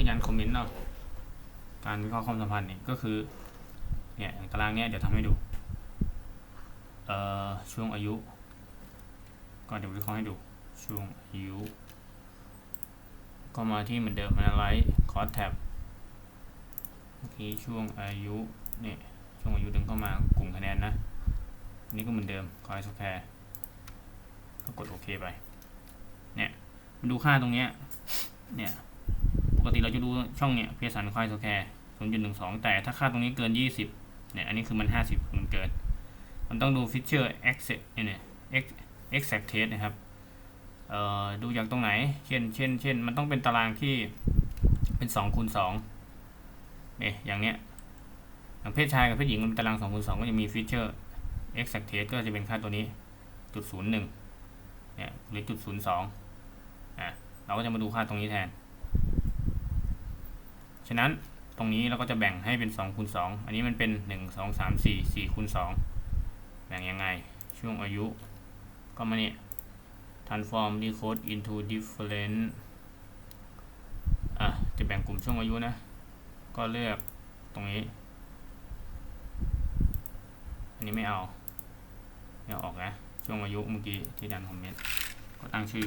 ที่ยันคอมเมนต์เนาะการวิเคราะห์ความสัมพันธ์นี่ก็คือเนี่ยอย่างตารางเนี้ยเดี๋ยวทำให้ดูเอ่อช่วงอายุ ก็เดี๋ยววิเคราะห์ให้ดูช่วงอายุ ก็มาที่เหมือนเดิม analyze cost tab เมื่อกี้ช่วงอายุเนี่ยช่วงอายุดึงเข้ามากลุ่มคะแนนนะนนี้ก็เหมือนเดิม cost square ก็กดโอเคไปเนี่ยมาดูค่าตรงเนี้ยเนี่ย ติเราจะดูช่องเนี่ยเพียสันควายโซแคร์ศูนย์จุดหนึ่งสองแต่ถ้าค่าตรงนี้เกินยี่สิบเนี่ยอันนี้คือมันห้าสิบมันเกิน มันต้องดูฟิชเชอร์ exit เนี่ยเนี่ย ex- exact test นะครับเอ่อดูจากตรงไหน เช่น เช่น เช่น มันต้องเป็นตารางที่เป็นสอคูณสองเนี่ยอย่างเนี้ย อย่างเพศชายกับเพศหญิงมันเป็นตารางสอคูณสก็จะมีฟิชเชอร์ exact test ก็จะเป็นค่าตัวนี้จุดศูนย์หนึ่งเนี่ยหรือจุดศูนย์สองอะเราก็จะมาดูค่าตรงนี้แทน ฉะนั้นตรงนี้เราก็จะแบ่งให้เป็น2คูณ2อันนี้มันเป็น 1 2 3 4 4คูณ2แบ่งยังไง ช่วงอายุ ก็มาเนี่ย transform decode into different อะ จะแบ่งกลุ่มช่วงอายุนะ ก็เลือกตรงนี้ อันนี้ไม่เอาไม่เอาออกนะ ช่วงอายุเมื่อกี้ที่ดันคอมเมนต์ ก็ตั้งชื่อ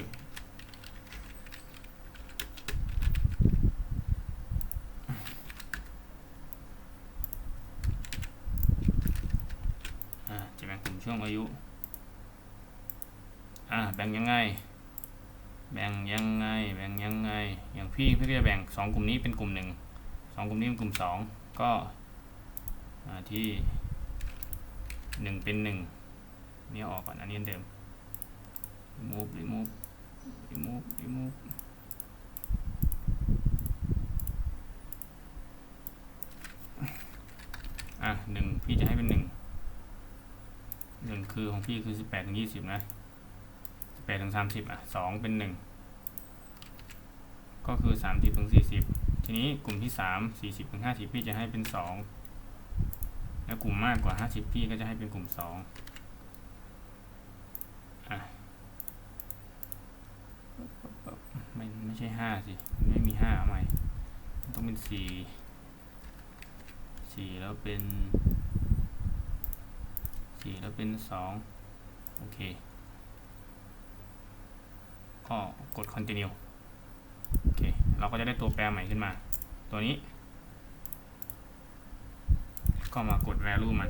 อ่าจะแบ่งกลุ่มช่วงอายุ อ่าแบ่งยังไง แบ่งยังไง แบ่งยังไง อย่างพี่พี่ก็จะแบ่งสองกลุ่มนี้เป็นกลุ่มหนึ่งสองกลุ่มนี้เป็นกลุ่มสองก็ที่หนึ่งเป็นหนึ่งนี่ออกก่อนอันนี้เดิม remove remove remove remove อะหนึ่งพี่จะให้เป็นหนึ่ง คือของพี่คือสิบแปดถึงยี่สิบนะสิบแปดถึงสามสิบอะสองเป็นหนึ่งก็คือสามสิบถึงสี่สิบทีนี้กลุ่มที่สามสี่สิบถึงห้าสิบพี่จะให้เป็นสองแล้วกลุ่มมากกว่าห้าสิบพี่ก็จะให้เป็นกลุ่มสองอะไม่ไม่ใช่ห้าสิไม่มีห้าใหม่ ต้องเป็นสี่สี่แล้วเป็น แล้วเป็นสองโอเค ก็กด continue โอเค เราก็จะได้ตัวแปรใหม่ขึ้นมา ตัวนี้ ก็มากด value มัน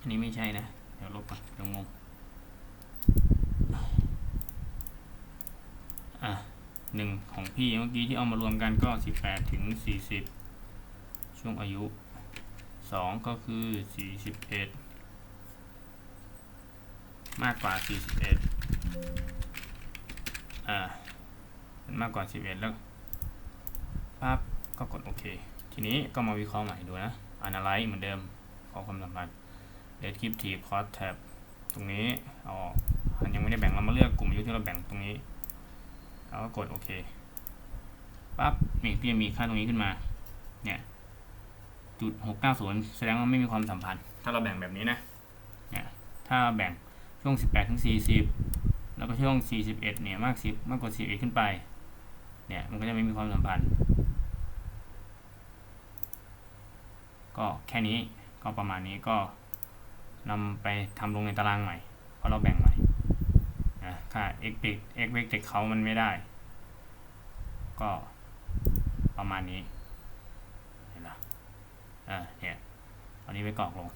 อันนี้ไม่ใช่นะ เดี๋ยวลบก่อนเดี๋ยวงงอะหนึ่งของพี่เมื่อกี้ที่เอามารวมกันก็สิบแปดถึงสี่สิบ ช่วงอายุสองก็คือสี่สิบเอ็ดมากกว่าสี่สิบเอ็ดอ่ามันมากกว่าสิบเอ็ดแล้วปั๊บก็กดโอเค ทีนี้ก็มาวิเคราะห์ใหม่ดูนะ analyze เหมือนเดิมขอความสัมพันธ์ descriptive cost tab ตรงนี้เอามันยังไม่ได้แบ่งเรามาเลือกกลุ่มอายุที่เราแบ่งตรงนี้เราก็กดโอเคปั๊บนี่พี่จะมีค่าตรงนี้ขึ้นมาเนี่ย จุดหกเก้าศูนย์แสดงว่าไม่มีความสัมพันธ์ ถ้าเราแบ่งแบบนี้นะเนี่ยถ้าแบ่งช่วงสิบแปดถึงสี่สิบแล้วก็ช่วงสี่สิบเอ็ดเนี่ยมากสิบมากกว่าสิบเอ็ดขึ้นไป เนี่ยมันก็จะไม่มีความสัมพันธ์ ก็แค่นี้ก็ประมาณนี้ก็นำไปทำลงในตารางใหม่ เพราะเราแบ่งใหม่นะค่า x เ x เวกเด็กเขามันไม่ได้ ก็ประมาณนี้เห็นปะ อ่าเนี่ย อันนี้ไปกรอกลง